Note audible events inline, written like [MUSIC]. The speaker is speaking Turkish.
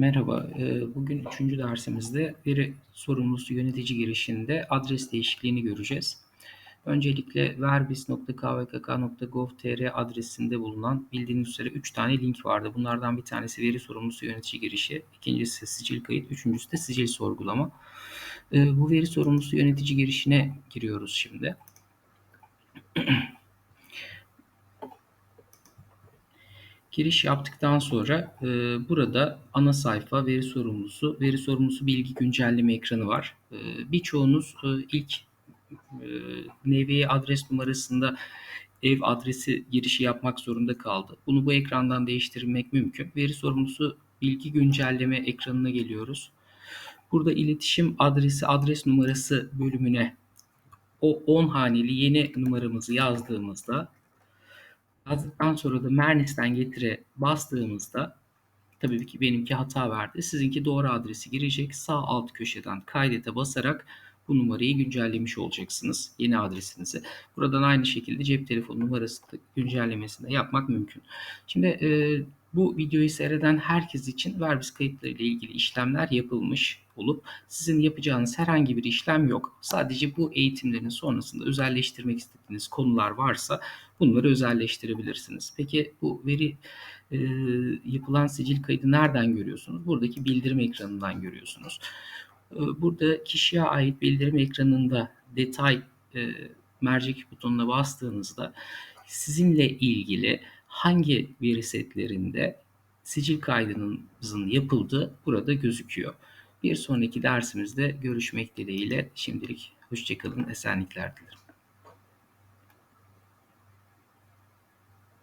Merhaba, eee, bugün üçüncü dersimizde veri sorumlusu yönetici girişinde adres değişikliğini göreceğiz. Öncelikle verbis.kvkk.gov.tr adresinde bulunan bildiğiniz üzere 3 tane link vardı. Bunlardan bir tanesi veri sorumlusu yönetici girişi, ikincisi sicil kayıt, üçüncüsü de sicil sorgulama. Eee, bu veri sorumlusu yönetici girişine giriyoruz şimdi. [CLEARS THROAT] Giriş yaptıktan sonra e, burada ana sayfa veri sorumlusu, veri sorumlusu bilgi güncelleme ekranı var. E, birçoğunuz e, ilk e, NVE adres numarasında ev adresi girişi yapmak zorunda kaldı. Bunu bu ekrandan değiştirmek mümkün. Veri sorumlusu bilgi güncelleme ekranına geliyoruz. Burada iletişim adresi, adres numarası bölümüne o 10 haneli yeni numaramızı yazdığımızda Yazdıktan sonra da Mernis'ten getire bastığımızda tabii ki benimki hata verdi. Sizinki doğru adresi girecek. Sağ alt köşeden kaydete basarak bu numarayı güncellemiş olacaksınız. Yeni adresinizi. Buradan aynı şekilde cep telefonu numarası güncellemesini de yapmak mümkün. Şimdi e, bu videoyu seyreden herkes için verbis kayıtları ile ilgili işlemler yapılmış olup sizin yapacağınız herhangi bir işlem yok. Sadece bu eğitimlerin sonrasında özelleştirmek istediğiniz konular varsa bunları özelleştirebilirsiniz. Peki bu veri e, yapılan sicil kaydı nereden görüyorsunuz? Buradaki bildirim ekranından görüyorsunuz. E, burada kişiye ait bildirim ekranında detay e, mercek butonuna bastığınızda sizinle ilgili hangi veri setlerinde sicil kaydınızın yapıldığı burada gözüküyor. Bir sonraki dersimizde görüşmek dileğiyle şimdilik hoşçakalın, esenlikler dilerim.